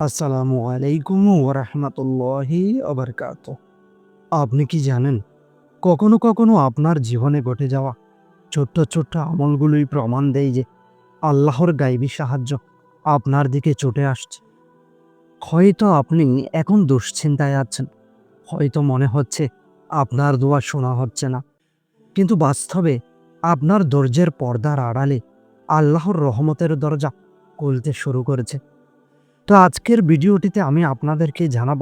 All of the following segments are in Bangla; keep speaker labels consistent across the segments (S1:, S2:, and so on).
S1: আসসালামু আলাইকুম ওরহমতুল্লাহি আবরকাত আপনি কি জানেন, কখনো কখনো আপনার জীবনে ঘটে যাওয়া ছোট্ট ছোট্ট আমলগুলোই প্রমাণ দেয় যে আল্লাহর গাইবী সাহায্য আপনার দিকে ছুটে আসছে। হয়তো আপনি এখন দুশ্চিন্তায় আছেন, হয়তো মনে হচ্ছে আপনার দোয়া শোনা হচ্ছে না, কিন্তু বাস্তবে আপনার ধৈর্যের পর্দার আড়ালে আল্লাহর রহমতের দরজা খুলতে শুরু করেছে। তো আজকের ভিডিওটিতে আমি আপনাদেরকে জানাব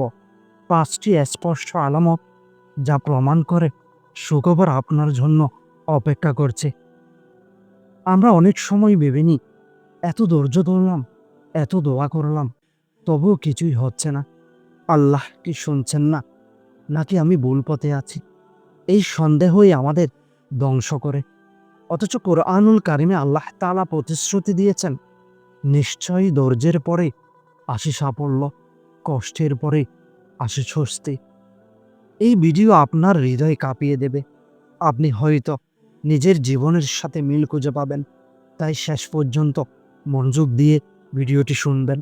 S1: পাঁচটি স্পষ্ট আলামত যা প্রমাণ করে সুখবর আপনার জন্য অপেক্ষা করছে। আমরা অনেক সময় ভেবে নিই, এত ধৈর্য ধরলাম, এত দোয়া করলাম, তবুও কিছুই হচ্ছে না। আল্লাহ কি শুনছেন না, নাকি আমি ভুল পথে আছি? এই সন্দেহই আমাদের ধ্বংস করে। অথচ কোরআনুল কারিমে আল্লাহ তালা প্রতিশ্রুতি দিয়েছেন, নিশ্চয়ই ধৈর্যের পরে আসে সাফল্য, কষ্টের পরে আসে স্বস্তি। এই ভিডিও আপনার হৃদয় কাঁপিয়ে দেবে। আপনি হয়তো নিজের জীবনের সাথে মিল খুঁজে পাবেন। তাই শেষ পর্যন্ত মনোযোগ দিয়ে ভিডিওটি শুনবেন।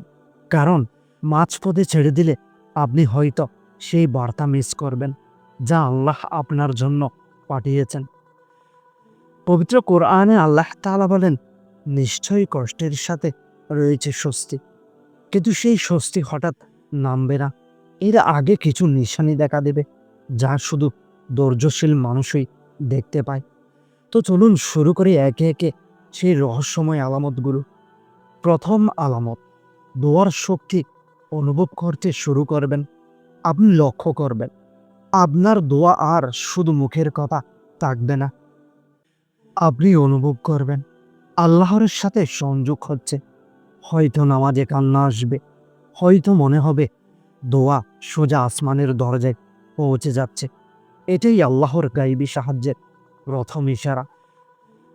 S1: কারণ মাঝপথে ছেড়ে দিলে আপনি হয়তো সেই বার্তা মিস করবেন যা আল্লাহ আপনার জন্য পাঠিয়েছেন। পবিত্র কোরআনে আল্লাহ তাআলা বলেন, নিশ্চয়ই কষ্টের সাথে রয়েছে স্বস্তি। কিন্তু সেই স্বস্তি হঠাৎ নামবে না। এর আগে কিছু নিশানি দেখা দেবে, যা শুধু ধৈর্যশীল মানুষই দেখতে পায়। তো চলুন শুরু করি একে একে সেই রহস্যময় আলামতগুলো। প্রথম আলামত, দোয়ার শক্তি অনুভব করতে শুরু করবেন, আপনি লক্ষ্য করবেন, আপনার দোয়া আর শুধু মুখের কথা থাকবে না। আপনি অনুভব করবেন, আল্লাহর সাথে সংযোগ হচ্ছে। হয়তো নামাজে কান্না আসবে। হয়তো মনে হবে দোয়া সোজা আসমানের দরজায় পৌঁছে যাচ্ছে। এটাই আল্লাহর গাইবী সাহায্যের প্রথম ইশারা।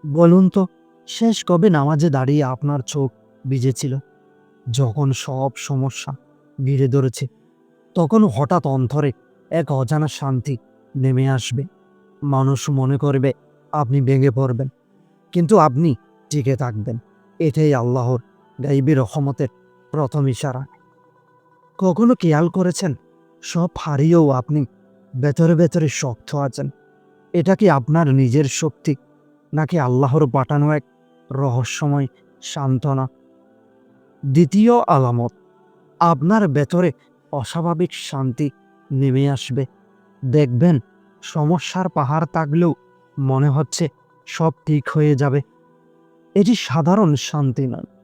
S1: বলুন তো, শেষ কবে নামাজে দাঁড়িয়ে আপনার চোখ ভিজেছিল? যখন সব সমস্যা ঘিরে ধরেছে, তখন হঠাৎ অন্তরে এক অজানা শান্তি নেমে আসবে। মানুষ মনে করবে আপনি ভেঙে পড়বেন, কিন্তু আপনি টিকে থাকবেন। এটাই আল্লাহর গাইবী রহমতের প্রথম ইশারা। কখনো খেয়াল করেছেন? সব হারিয়েও আপনি ভেতরে ভেতরে শক্ত আছেন। এটা কি আপনার নিজের শক্তি, নাকি আল্লাহর পাঠানো এক রহস্যময় সান্ত্বনা? দ্বিতীয় আলামত, আপনার ভেতরে অস্বাভাবিক শান্তি নেমে আসবে। দেখবেন, সমস্যার পাহাড় থাকলেও মনে হচ্ছে সব ঠিক হয়ে যাবে। এটি সাধারণ শান্তি নয়।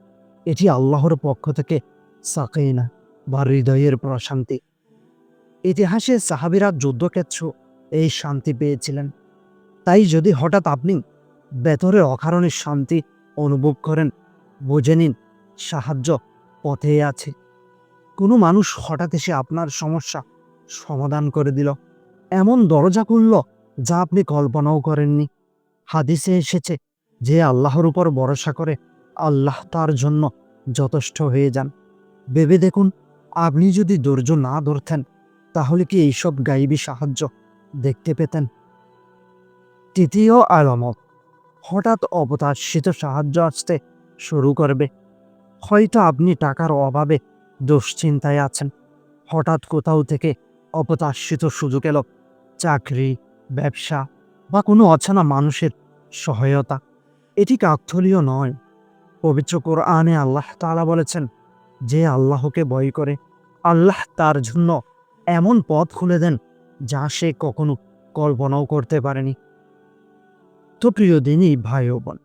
S1: এটি আল্লাহর পক্ষ থেকে সাকেইনা বা হৃদয়ের প্রশান্তি। ইতিহাসে সাহাবিরা যুদ্ধক্ষেত্র এই শান্তি পেয়েছিলেন। তাই যদি হঠাৎ আপনি বেতরে অকারণে শান্তি অনুভব করেন, বুঝে নিন সাহায্য পথে আছে। কোনো মানুষ হঠাৎ এসে আপনার সমস্যা সমাধান করে দিল। এমন দরজা খুলল যা আপনি কল্পনাও করেননি। হাদিসে এসেছে যে আল্লাহর উপর ভরসা করে আল্লাহ তার জন্য যথেষ্ট হয়ে যান। ভেবে দেখুন, আপনি যদি ধৈর্য না ধরতেন, তাহলে কি এইসব গাইবী সাহায্য দেখতে পেতেন? তৃতীয় আলামত, হঠাৎ অবতাশিত সাহায্য আসতে শুরু করবে। হয়তো আপনি টাকার অভাবে দুশ্চিন্তায় আছেন। হঠাৎ কোথাও থেকে অপতাশিত সুযোগ এলো। চাকরি, ব্যবসা বা কোনো অচেনা মানুষের সহায়তা। এটি কাকথলীয় নয়। পবিত্র কোরআনে আল্লাহ তালা বলেছেন, যে আল্লাহকে ভয় করে, আল্লাহ তার জন্য এমন পথ খুলে দেন যা সে কখনো কল্পনাও করতে পারেনি। তো প্রিয় দিনই ভাই বোন,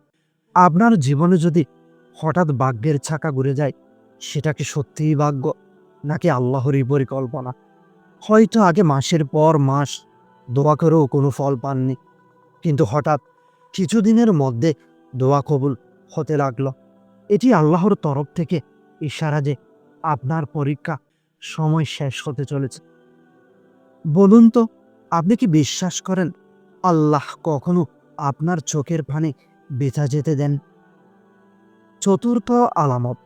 S1: আপনার জীবনে যদি হঠাৎ ভাগ্যের ছাকা ঘুরে যায়, সেটা কি সত্যিই ভাগ্য, নাকি আল্লাহরই পরিকল্পনা? হয়তো আগে মাসের পর মাস দোয়া করেও কোনো ফল পাননি, কিন্তু হঠাৎ কিছুদিনের মধ্যে দোয়া কবুল হতে লাগল। এটি আল্লাহর তরফ থেকে ইশারা যে আপনার পরীক্ষা সময় শেষ হতে চলেছে। বলুন তো, আপনি কি বিশ্বাস করেন আল্লাহ কখনো আপনার চোখের পানি বেঁচা যেতে দেন? চতুর্থ আলামত,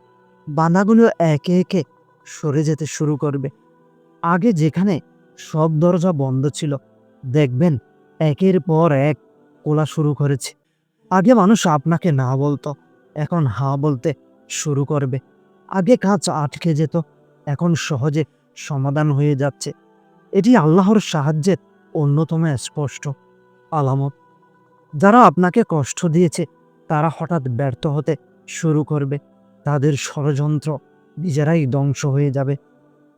S1: বানাগুলো একে একে সরে যেতে শুরু করবে। আগে যেখানে সব দরজা বন্ধ ছিল, দেখবেন একের পর এক কোলা শুরু করেছে। আগে মানুষ আপনাকে না বলতো এখন হা বলতে শুরু করবে। আগে কাজ আটকে যেত, এখন সহজে সমাধান হয়ে যাচ্ছে। এটি আল্লাহর সাহায্যের অন্যতম স্পষ্ট আলামত। যারা আপনাকে কষ্ট দিয়েছে, তারা হঠাৎ ব্যর্থ হতে শুরু করবে। তাদের ষড়যন্ত্র নিজেরাই ধ্বংস হয়ে যাবে।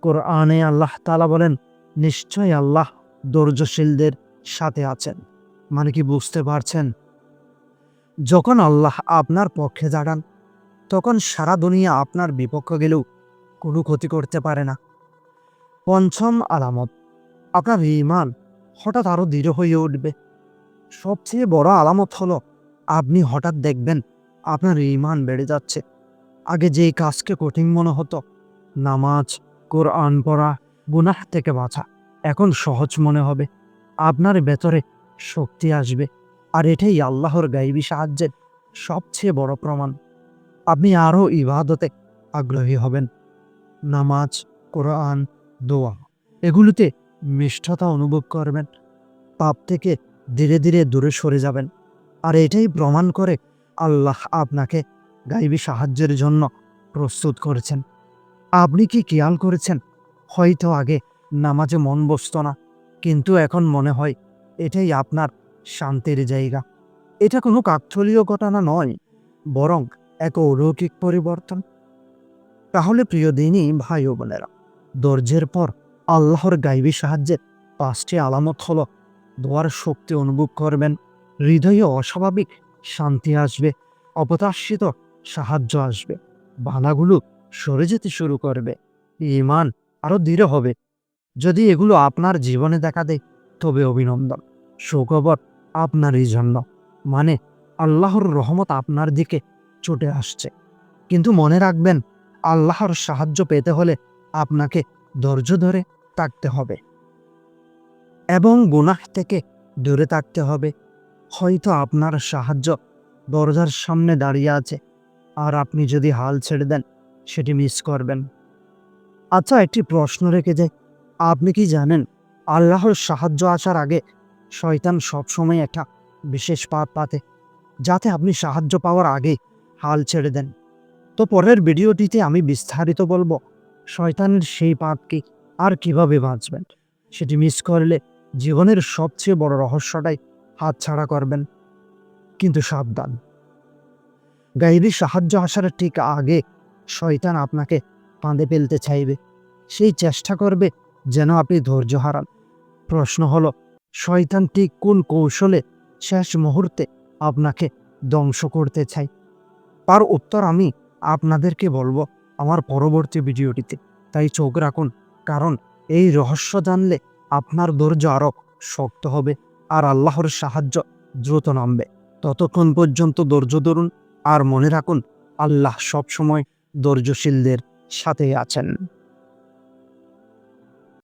S1: কোরআনে আল্লাহ তালা বলেন নিশ্চয় আল্লাহ ধৈর্যশীলদের সাথে আছেন। মানে কি বুঝতে পারছেন? যখন আল্লাহ আপনার পক্ষে দাঁড়ান, তখন সারা দুনিয়া আপনার বিপক্ষ গেলেও কোনো ক্ষতি করতে পারে না। পঞ্চম আলামত, আপনার ইমান হঠাৎ আরও দৃঢ় হয়ে উঠবে। সবচেয়ে বড় আলামত হলো, আপনি হঠাৎ দেখবেন আপনার ইমান বেড়ে যাচ্ছে। আগে যেই কাজকে কঠিন মনে হতো, নামাজ, কোরআন পড়া, গুনাহ থেকে বাঁচা, এখন সহজ মনে হবে। আপনার ভেতরে শক্তি আসবে। আর এটাই আল্লাহর গাইবী সাহায্যের সবচেয়ে বড় প্রমাণ। আপনি আরও ইবাদতে আগ্রহী হবেন। নামাজ, কোরআন, দোয়া, এগুলোতে মিষ্টতা অনুভব করবেন। পাপ থেকে ধীরে ধীরে দূরে সরে যাবেন। আর এটাই প্রমাণ করে আল্লাহ আপনাকে গাইবী সাহায্যের জন্য প্রস্তুত করেছেন। আপনি কি খেয়াল করেছেন? হয়তো আগে নামাজে মন বসত না, কিন্তু এখন মনে হয় এটাই আপনার শান্তির জায়গা। এটা কোনো কাকথলীয় ঘটনা নয়, বরং এক অলৌকিক পরিবর্তন। তাহলে প্রিয় দিনই ভাই ও বোনেরা, দর্জের পর আল্লাহর গাইবী সাহায্যের পাঁচটি আলামত হলো, দোয়ার শক্তি অনুভব করবেন, হৃদয়ে অস্বাভাবিক শান্তি আসবে অপতাশ্রিত সাহায্য আসবে, বানাগুলো সরে যেতে শুরু করবে ইমান আরও দৃঢ় হবে। যদি এগুলো আপনার জীবনে দেখা দেয়, তবে অভিনন্দন। সুখবর আপনারই জন্য। মানে আল্লাহর রহমত আপনার দিকে ছুটে আসছে। কিন্তু মনে রাখবেন, আল্লাহর সাহায্য পেতে হলে আপনাকে ধৈর্য ধরে থাকতে হবে। এবং গুনাহ থেকে দূরে থাকতে হবে। হয়তো আপনার সাহায্য দরজার সামনে দাঁড়িয়ে আছে। আর আপনি যদি হাল ছেড়ে দেন, সেটি মিস করবেন। আচ্ছা একটি প্রশ্ন রেখে যে আপনি কি জানেন, আল্লাহর সাহায্য আসার আগে শয়তান সবসময় একটা বিশেষ পাত পাতে, যাতে আপনি সাহায্য পাওয়ার আগে হাল ছেড়ে দেন। তো পরের ভিডিওটিতে আমি বিস্তারিত বলব, শয়তানের সেই পাত কি আর কীভাবে বাঁচবেন? সেটি মিস করলে জীবনের সবচেয়ে বড় রহস্যটাই হাতছাড়া করবেন। কিন্তু সাবধান। গাইবী, সাহায্য আসার ঠিক আগে শয়তান আপনাকে ফাঁদে ফেলতে চাইবে। সেই চেষ্টা করবে যেন আপনি ধৈর্য হারান। প্রশ্ন হলো শয়তান ঠিক কোন কৌশলে শেষ মুহূর্তে আপনাকে ধ্বংস করতে চাই তার উত্তর আমি আপনাদেরকে বলব আমার পরবর্তী ভিডিওটিতে। তাই চোখ রাখুন, কারণ এই রহস্য জানলে আপনার ধৈর্য আরও শক্ত হবে আর আল্লাহর সাহায্য দ্রুত নামবে। ততক্ষণ পর্যন্ত ধৈর্য ধরুন আর মনে রাখুন, আল্লাহ সবসময় ধৈর্যশীলদের সাথে আছেন।